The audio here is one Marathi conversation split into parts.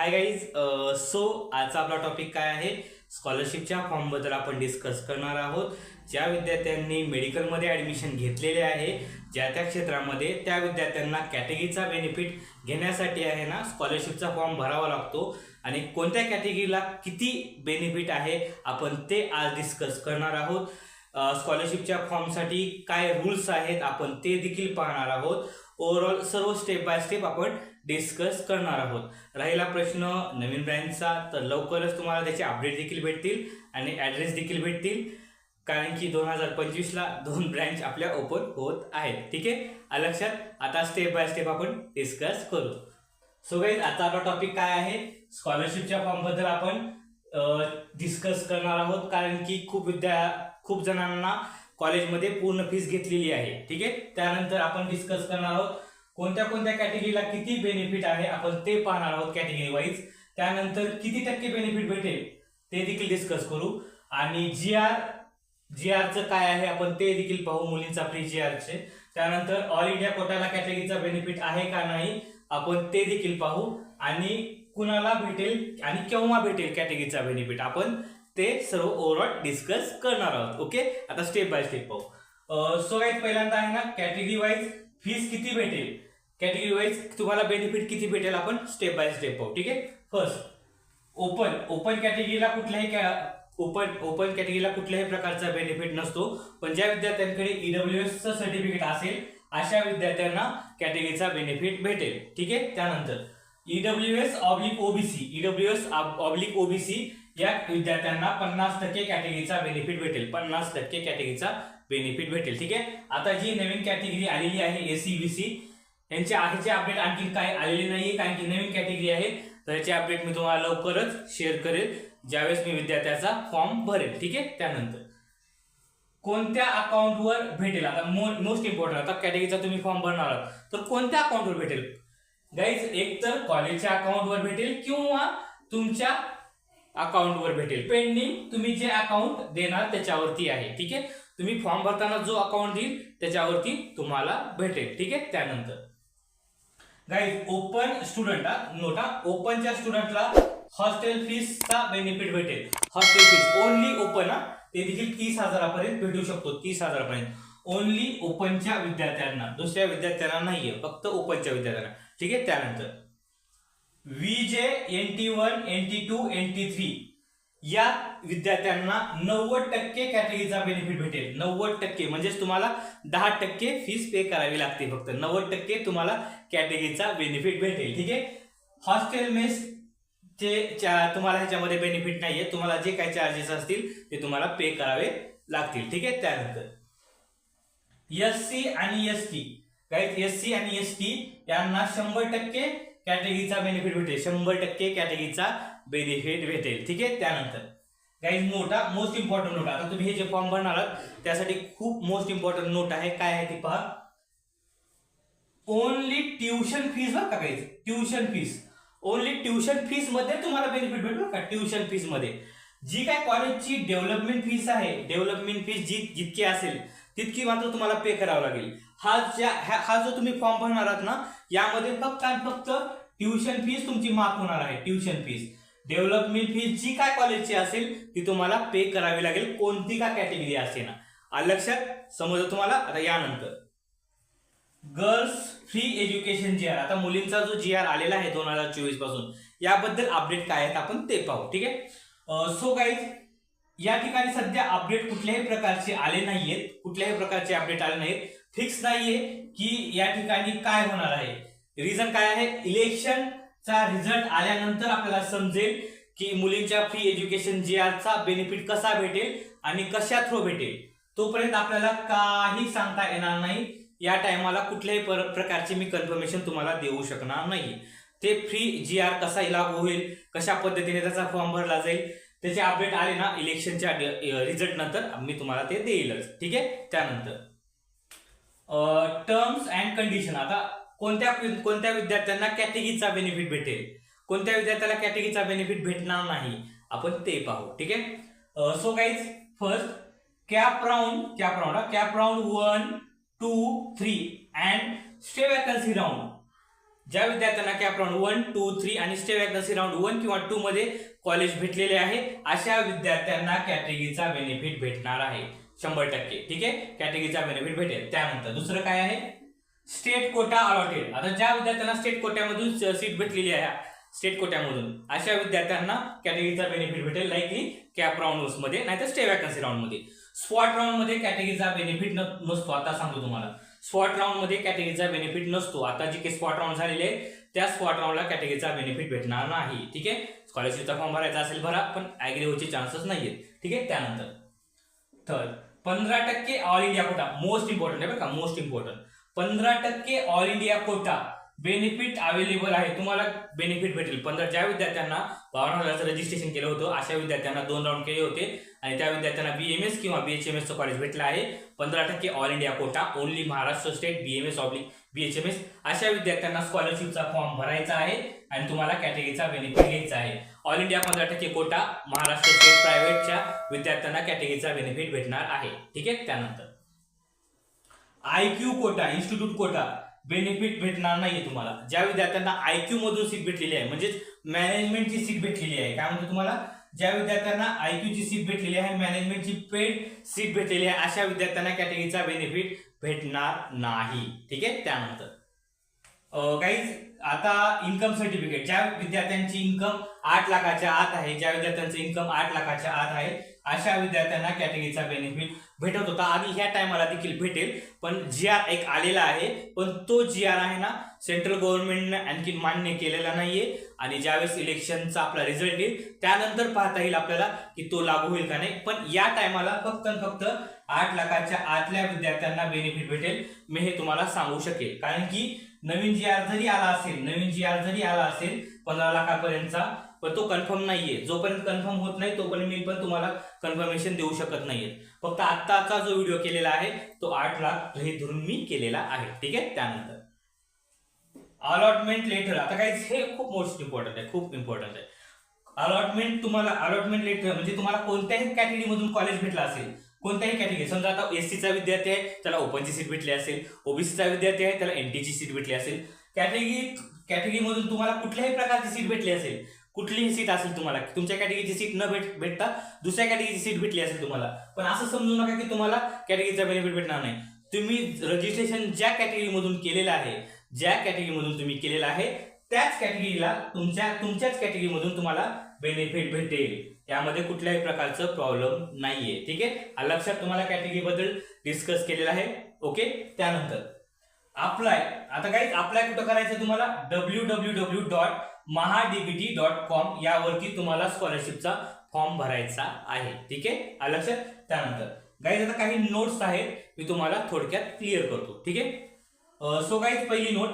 हाय गाईज सो आजचा आपला टॉपिक काय आहे? स्कॉलरशिपच्या फॉर्मबद्दल आपण डिस्कस करणार आहोत. ज्या विद्यार्थ्यांनी मेडिकलमध्ये ॲडमिशन घेतलेले आहे ज्या त्या क्षेत्रामध्ये त्या विद्यार्थ्यांना कॅटेगरीचा बेनिफिट घेण्यासाठी आहे ना स्कॉलरशिपचा फॉर्म भरावा लागतो. आणि कोणत्या कॅटेगरीला किती बेनिफिट आहे आपण ते आज डिस्कस करणार आहोत. स्कॉलरशिपच्या फॉर्मसाठी काय रूल्स आहेत आपण ते देखील पाहणार आहोत. ओव्हरऑल सर्व स्टेप बाय स्टेप आपण डिस्कस करणार आहोत. राहिला प्रश्न नवीन ब्रँचचा तर लवकरच तुम्हाला त्याचे अपडेट देखील भेटतील आणि ॲड्रेस देखील भेटतील. कारण की दोन हजार पंचवीसला दोन ब्रँच आपल्या ओपन होत आहेत. ठीक आहे? लक्षात? आता स्टेप बाय स्टेप आपण डिस्कस करू. सो गाईज आता आपला टॉपिक काय आहे? स्कॉलरशिपच्या फॉर्मबद्दल आपण डिस्कस करणार आहोत. कारण की खूप विद्या खूप जणांना कॉलेजमध्ये पूर्ण फीस घेतलेली आहे. ठीक आहे? त्यानंतर आपण डिस्कस करणार आहोत. कोणत्या कोणत्या कॅटेगरीला किती बेनिफिट आहे आपण ते पाहणार आहोत कॅटेगरी वाईज त्यानंतर किती टक्के बेनिफिट भेटेल ते देखील डिस्कस करू. आणि जी आर जी आरचं काय आहे आपण ते देखील पाहू मुलींचा प्री जी आरचे त्यानंतर ऑल इंडिया कोटाला कॅटेगरीचा बेनिफिट आहे का नाही आपण ते देखील पाहू. आणि कुणाला भेटेल आणि केव्हा भेटेल कॅटेगरीचा बेनिफिट आपण ते सर्व ओव्हरऑल डिस्कस करणार आहोत. ओके आता स्टेप बाय स्टेप पाहू. सो गाईज पहिल्यांदा आहे ना कॅटेगरी वाईज फीस किती भेटेल? कॅटेगरी वाईज तुम्हाला बेनिफिट किती भेटेल आपण स्टेप बाय स्टेप पाहू ठीक आहे? फर्स्ट ओपन ओपन कॅटेगरीला कुठल्याही ओपन ओपन कॅटेगरीला कुठल्याही प्रकारचा बेनिफिट नसतो. पण ज्या विद्यार्थ्यांकडे E ईडब्ल्यू चं सर्टिफिकेट असेल अशा विद्यार्थ्यांना कॅटेगरीचा बेनिफिट भेटेल ठीक आहे? त्यानंतर E EW S oblique OBC EW S oblique OBC या विद्यार्थ्यांना पन्नास टक्के कॅटेगरीचा बेनिफिट भेटेल पन्नास टक्के कॅटेगरीचा बेनिफिट भेटेल ठीक आहे? आता जी नवीन कॅटेगरी आलेली आहे एसी बीसी यांचे आधीचे अपडेट आणखी काय आलेले नाही कारण की नवीन कॅटेगरी आहे तर याचे अपडेट मी तुम्हाला लवकरच शेअर करेल. ज्यावेळेस मी विद्यार्थ्याचा फॉर्म भरेल ठीक आहे? त्यानंतर. कोणत्या अकाउंटवर भेटेल? आता मोस्ट इम्पॉर्टंट आता कॅटेगरीचा तुम्ही फॉर्म भरणार आहात. तर कोणत्या अकाउंटवर भेटेल? गाईज एक तर कॉलेजच्या अकाउंटवर भेटेल किंवा तुमच्या अकाउंटवर भेटेल. पेंडिंग तुम्ही जे अकाउंट देणार त्याच्यावरती आहे ठीक आहे? तुम्ही फॉर्म भरताना जो अकाउंट देईल त्याच्यावरती तुम्हाला भेटेल ठीक आहे? त्यानंतर. गाईज ओपन स्टुडंट नोटा ओपनच्या स्टुडंटला हॉस्टेल फीसचा बेनिफिट भेटेल. हॉस्टेल फीस ओनली ओपन हा? ते देखील तीस हजारापर्यंत भेटू शकतो तीस हजारापर्यंत. ओनली ओपनच्या विद्यार्थ्यांना दुसऱ्या विद्यार्थ्यांना नाहीये फक्त ओपनच्या विद्यार्थ्यांना. ठीक आहे? त्यानंतर. V J N T one N T two N T three या विद्यार्थ्यांना नव्वद टक्के कॅटेगरीचा बेनिफिट भेटेल. नव्वद टक्के. म्हणजेच तुम्हाला दहा टक्के फीस पे करावी लागते फक्त. नव्वद टक्के तुम्हाला कॅटेगरीचा बेनिफिट भेटेल. ठीक आहे? हॉस्टेल मेस चे तुम्हाला ह्याच्यामध्ये बेनिफिट नाहीये. तुम्हाला जे काही चार्जेस असतील ते तुम्हाला पे करावे लागतील. ठीक आहे? त्यानंतर एस सी आणि एस टी काही एस सी आणि एस टी यांना शंभर टक्के कॅटेगरीचा बेनिफिट भेटेल. शंभर टक्के कॅटेगरीचा बेनिफिट भेटेल. ठीक आहे? त्यानंतर. काही मोठा मोस्ट इम्पॉर्टंट नोट. आता तुम्ही हे जे फॉर्म भरणार आहात त्यासाठी खूप मोस्ट इम्पॉर्टंट नोट आहे. काय आहे ती पहा. ओनली ट्युशन फीस बरं का काही ट्युशन फीस ओनली ट्युशन फीसमध्ये तुम्हाला बेनिफिट भेटू का? ट्युशन फीसमध्ये. जी काय कॉलेजची डेव्हलपमेंट फीस आहे डेव्हलपमेंट फीस जी जितकी असेल तितकी मात्र तुम्हाला पे करावं लागेल. हा ज्या हा हा जो तुम्ही फॉर्म भरणार आहात ना यामध्ये फक्त आणि फक्त ट्युशन फीस तुमची माफ होणार आहे. ट्युशन फीस डेव्हलपमेंट फी जी काय कॉलेजची असेल ती तुम्हाला पे करावी लागेल कोणती का कॅटेगरी असेल. ना लक्षात समजलं तुम्हाला? आता यानंतर. Girls free education G R आता मुलींचा जो जी आर आलेला आहे दोन हजार चोवीसपासून याबद्दल अपडेट काय आहेत आपण ते पाहू ठीक आहे? सो गाईज या ठिकाणी सध्या अपडेट कुठल्याही प्रकारचे आले नाहीयेत. कुठल्याही प्रकारचे अपडेट आले नाहीत फिक्स नाहीये की या ठिकाणी काय होणार आहे. रिझन काय आहे? इलेक्शन चा रिझल्ट आल्यानंतर आपल्याला समजेल की मुलींच्या फ्री एज्युकेशन जी आरचा बेनिफिट कसा भेटेल आणि कशा थ्रू भेटेल. तोपर्यंत आपल्याला काही सांगता येणार नाही. या टायमाला कुठल्याही पर- प्रकारचे मी कन्फर्मेशन तुम्हाला देऊ शकणार नाही. ते फ्री जी आर कसा लागू होईल कशा पद्धतीने त्याचा फॉर्म भरला जाईल त्याचे अपडेट आले ना इलेक्शनच्या रिझल्ट नंतर मी तुम्हाला ते देईलच. ठीक आहे? त्यानंतर. टर्म्स अँड कंडिशन आता कोणत्या कोणत्या विद्यार्थ्यांना कॅटेगरीचा बेनिफिट भेटेल? कोणत्या विद्यार्थ्याला कॅटेगरीचा बेनिफिट भेटणार नाही? आपण ते पाहू ठीक आहे? So guys first CAP round CAP round CAP round one two three and stray vacancy round ज्या विद्यार्थ्यांना CAP round one two three आणि स्टे वॅकन्सी राऊंड वन किंवा टू मध्ये कॉलेज भेटलेले आहे अशा विद्यार्थ्यांना कॅटेगरीचा बेनिफिट भेटणार आहे. शंभर टक्के ठीक आहे? कॅटेगरीचा बेनिफिट भेटेल. त्यानंतर दुसरं काय आहे? स्टेट कोटा अलॉटेड आता ज्या विद्यार्थ्यांना स्टेट कोट्यामधून सीट भेटलेली आहे स्टेट कोट्यामधून अशा विद्यार्थ्यांना कॅटेगरीचा बेनिफिट भेटेल लाईकली कॅप राऊंडमध्ये नाहीतर स्टे वॅकन्सी राऊंडमध्ये. स्पॉट राऊंडमध्ये कॅटेगरीचा बेनिफिट नसतो. आता सांगतो तुम्हाला. स्पॉट राऊंडमध्ये कॅटेगरीचा बेनिफिट नसतो. आता जे काही स्पॉट राऊंड झालेले आहे त्या स्पॉट राऊंडला कॅटेगरीचा बेनिफिट भेटणार नाही. ठीक आहे? स्कॉलरशिपचा फॉर्म भरायचा असेल भरा पण ऍग्री होचे चान्सेस नाहीयेत. ठीक आहे? त्यानंतर. थर्ड पंधरा टक्के all India quota most important आहे बरं का? मोस्ट इम्पॉर्टंट पंधरा टक्के all India quota benefit available आहे. तुम्हाला बेनिफिट भेटेल. पंधरा ज्या विद्यार्थ्यांना बावन्न हजाराचं रजिस्ट्रेशन केलं होतं अशा विद्यार्थ्यांना दोन राऊंड केले होते. आणि त्या विद्यार्थ्यांना बीएमएस किंवा बीएचएमएसचं कॉलेज भेटलं आहे. पंधरा टक्के all India quota only Maharashtra state BMS oblique BHMS अशा विद्यार्थ्यांना स्कॉलरशिपचा फॉर्म भरायचा आहे आणि तुम्हाला कॅटेगरीचा बेनिफिट घ्यायचा आहे. ऑल इंडिया पंधरा टक्के कोटा महाराष्ट्र स्टेट प्रायव्हेटच्या विद्यार्थ्यांना कॅटेगरीचा बेनिफिट भेटणार आहे. ठीक आहे? त्यानंतर. IQ quota institute quota benefit भेटणार नाहीये तुम्हाला. ज्या विद्यार्थ्यांना आयक्यू मधून सीट भेटलेली आहे म्हणजेच मॅनेजमेंटची सीट भेटलेली आहे. काय म्हणतो तुम्हाला? ज्या विद्यार्थ्यांना आयक्यूची सीट भेटलेली आहे मॅनेजमेंटची पेड सीट भेटलेली आहे अशा विद्यार्थ्यांना कॅटेगरीचा बेनिफिट भेटणार नाही. ठीक आहे? त्यानंतर. काही आता इन्कम सर्टिफिकेट ज्या विद्यार्थ्यांची इन्कम आठ लाखाच्या आत आहे ज्या विद्यार्थ्यांचं इन्कम आठ लाखाच्या आत आहे अशा विद्यार्थ्यांना कॅटेगरीचा बेनिफिट भेटत होता. आणि ह्या टायमाला देखील भेटेल पण जी आर एक आलेला आहे पण तो जी आर आहे ना सेंट्रल गव्हर्नमेंटने आणखी मान्य केलेला नाहीये. आणि ज्यावेळेस इलेक्शनचा आपला रिझल्ट येईल त्यानंतर पाहता येईल आपल्याला की तो लागू होईल का नाही. पण या टायमाला फक्त फक्त आठ लाखाच्या आतल्या विद्यार्थ्यांना बेनिफिट भेटेल. मी हे तुम्हाला सांगू शकेल. कारण की नवीन जी आर जरी आला असेल नवीन जी आर जरी आला असेल पंधरा लाखापर्यंतचा पण तो कन्फर्म नाहीये. जोपर्यंत कन्फर्म होत नाही तोपर्यंत मी पण तुम्हाला कन्फर्मेशन देऊ शकत नाहीये. फक्त आत्ताचा जो व्हिडिओ केलेला आहे तो आठ लाख हे धरून मी केलेला आहे. ठीक आहे? त्यानंतर. अलॉटमेंट लेटर आता काय हे खूप मोस्ट इम्पॉर्टंट आहे. खूप इम्पॉर्टंट आहे. अलॉटमेंट तुम्हाला अलॉटमेंट लेटर म्हणजे तुम्हाला कोणत्याही कॅटेगरीमधून कॉलेज भेटला असेल कोणत्याही कॅटेगरी समजा आता एससीचा विद्यार्थी आहे त्याला ओपनची सीट भेटली असेल. ओबीसीचा विद्यार्थी आहे त्याला एनटीची सीट भेटली असेल. कॅटेगरी कॅटेगरीमधून तुम्हाला कुठल्याही प्रकारची सीट भेटली असेल कुठलीही सीट असेल तुम्हाला. तुमच्या कॅटेगरीची सीट न भेट भेटता दुसऱ्या कॅटेगरीची सीट भेटली असेल तुम्हाला. पण असं समजू नका की तुम्हाला कॅटेगरीचा बेनिफिट भेटणार नाही. तुम्ही रजिस्ट्रेशन ज्या कॅटेगरीमधून केलेलं आहे ज्या कॅटेगरीमधून तुम्ही केलेलं आहे त्याच कॅटेगरीला तुमच्या तुमच्याच कॅटेगरीमधून तुम्हाला बेनिफिट भेटेल. यामध्ये कुठल्याही प्रकारचं प्रॉब्लेम नाहीये. ठीक आहे? लक्षात तुम्हाला कॅटेगरी बद्दल डिस्कस केलेलं आहे. ओके त्यानंतर अप्लाय आता काही अप्लाय कुठं करायचं तुम्हाला? W W W dot MahaDBT dot com यावरती तुम्हाला स्कॉलरशिपचा फॉर्म भरायचा आहे. ठीक आहे? लक्षात? त्यानंतर गाईज आता काही नोट्स आहेत मी तुम्हाला थोडक्यात क्लिअर करतो. ठीक आहे? सो गाईज पहिली नोट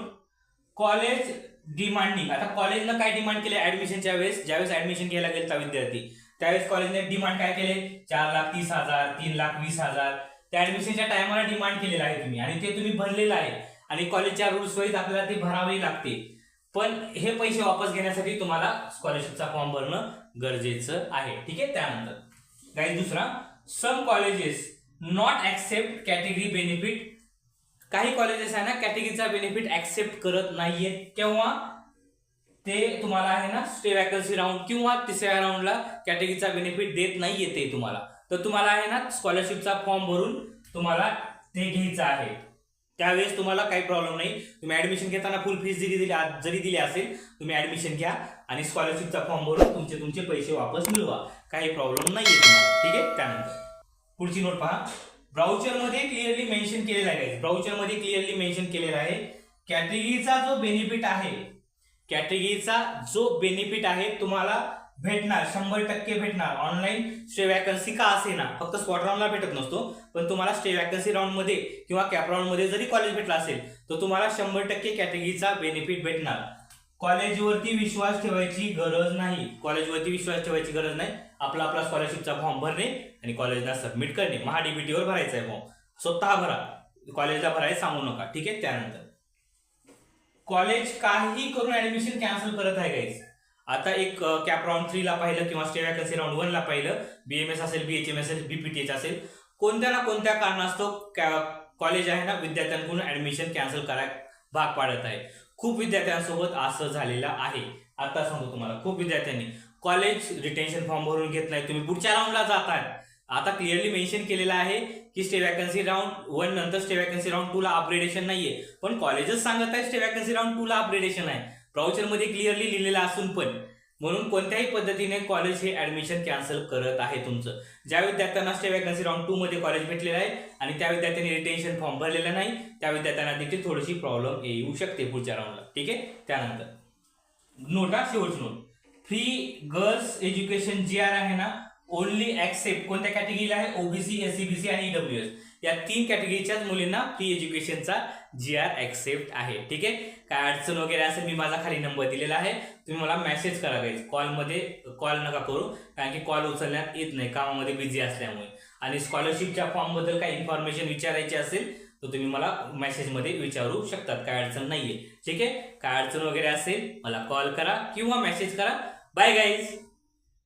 कॉलेज डिमांडिंग आता कॉलेजनं काय डिमांड केले ऍडमिशनच्या वेळेस ज्यावेळेस ऍडमिशन घ्यायला गेलता विद्यार्थी त्यावेळेस कॉलेजने डिमांड काय केले? चार लाख तीस हजार तीन लाख वीस हजार. त्या ऍडमिशनच्या टायमाला डिमांड केलेलं आहे तुम्ही. आणि ते तुम्ही भरलेलं आहे. आणि कॉलेजच्या रूल्स वाईज आपल्याला ते भरावे लागते. पण हे पैसे वापस घेण्यासाठी तुम्हाला स्कॉलरशिपचा फॉर्म भरणं गरजेचं आहे. ठीक आहे? त्यानंतर. काही दुसरा. Some colleges not accept category benefit काही कॉलेजेस आहे ना कॅटेगरीचा बेनिफिट ऍक्सेप्ट करत नाहीये तेव्हा ते तुम्हाला आहे ना स्टे वॅकन्सी राऊंड किंवा तिसऱ्या राऊंडला कॅटेगरीचा बेनिफिट देत नाही येते तुम्हाला. तर तुम्हाला आहे ना स्कॉलरशिपचा फॉर्म भरून तुम्हाला ते घ्यायचं आहे. त्यावेळेस तुम्हाला काही प्रॉब्लेम नाही. तुम्ही ऍडमिशन घेताना फुल फीस जरी दिली जरी दिली असेल तुम्ही ऍडमिशन घ्या आणि स्कॉलरशिपचा फॉर्म भरून तुमचे तुमचे पैसे वापस मिळवा. काही प्रॉब्लेम नाहीये तुम्हाला. ठीक आहे? त्यानंतर. पुढची नोट पहा. ब्राउचरमध्ये क्लिअरली मेन्शन केलेलं आहे ब्राउचरमध्ये क्लिअरली मेन्शन केलेलं आहे. कॅटेगरीचा जो बेनिफिट आहे कॅटेगरीचा जो बेनिफिट आहे तुम्हाला भेटणार शंभर टक्के भेटणार. ऑनलाईन स्टे वॅकन्सी का असे ना फक्त स्पॉट राऊंडला भेटत नसतो. पण तुम्हाला स्टे वॅकन्सी राऊंडमध्ये किंवा कॅप राऊंडमध्ये जरी कॉलेज भेटला असेल तर तुम्हाला शंभर टक्के कॅटेगरीचा बेनिफिट भेटणार. कॉलेजवरती विश्वास ठेवायची गरज नाही. कॉलेजवरती विश्वास ठेवायची गरज नाही. आपला आपला स्कॉलरशिपचा फॉर्म भरणे आणि कॉलेजला सबमिट करणे. महाडीबीटीवर भरायचा आहे फॉर्म स्वतः भरा. कॉलेजला भरायला सांगू नका. ठीक आहे? त्यानंतर. कॉलेज काही करून ऍडमिशन कॅन्सल करत आहे गाईज आता एक कॅप राऊंड थ्रीला पाहिलं किंवा स्टे वॅकन्सी राऊंड वनला पाहिलं बीएमएस असेल बीएचएम असेल बीपीटीएच असेल कोणत्या ना कोणत्या कारणास्तव कॉलेज आहे ना विद्यार्थ्यांकडून ऍडमिशन कॅन्सल कराय भाग पाडत आहे. खूप विद्यार्थ्यांसोबत असं झालेलं आहे. आता सांगतो तुम्हाला खूप विद्यार्थ्यांनी. कॉलेज रिटेन्शन फॉर्म भरून घेत नाही तुम्ही पुढच्या राऊंडला जातात आता क्लिअरली मेन्शन केलेलं आहे की स्टे वॅकन्सी राऊंड वन नंतर स्टे वॅकन्सी राऊंड टू ला अपग्रेडेशन नाहीये. पण कॉलेजच सांगत आहे स्टे वॅकन्सी राऊंड टू ला अपग्रेडेशन आहे. ब्राउचरमध्ये क्लिअरली लिहिलेलं असून पण म्हणून कोणत्याही पद्धतीने कॉलेज हे ऍडमिशन कॅन्सल करत आहे तुमचं. ज्या विद्यार्थ्यांना स्टे वॅकन्सी राऊंड टू मध्ये कॉलेज भेटलेलं आहे आणि त्या विद्यार्थ्यांनी रिटेन्शन फॉर्म भरलेला नाही त्या विद्यार्थ्यांना देखील थोडीशी प्रॉब्लेम येऊ शकते पुढच्या राऊंडला ठीक आहे? त्यानंतर. नोटा शेवटची note. Free girls education G R आहे ना? ओनली ऍक्सेप्ट कोणत्या कॅटेगरीला आहे? ओबीसी एससीबीसी आणि ईडब्ल्यू एस या तीन कॅटेगरीच्याच मुलींना फ्री एज्युकेशनचा जी आर ऍक्सेप्ट आहे. ठीक आहे? काय अडचण वगैरे असेल मी माझा खाली नंबर दिलेला आहे. तुम्ही मला मेसेज करा गाईज कॉलमध्ये कॉल नका करू. कारण की कॉल उचलण्यात येत नाही. कामामध्ये बिझी असल्यामुळे. आणि स्कॉलरशिपच्या फॉर्मबद्दल काही इन्फॉर्मेशन विचारायची असेल तर तुम्ही मला मेसेजमध्ये विचारू शकतात. काय अडचण नाहीये. ठीक आहे? काय अडचण वगैरे असेल मला कॉल करा किंवा मेसेज करा. Bye guys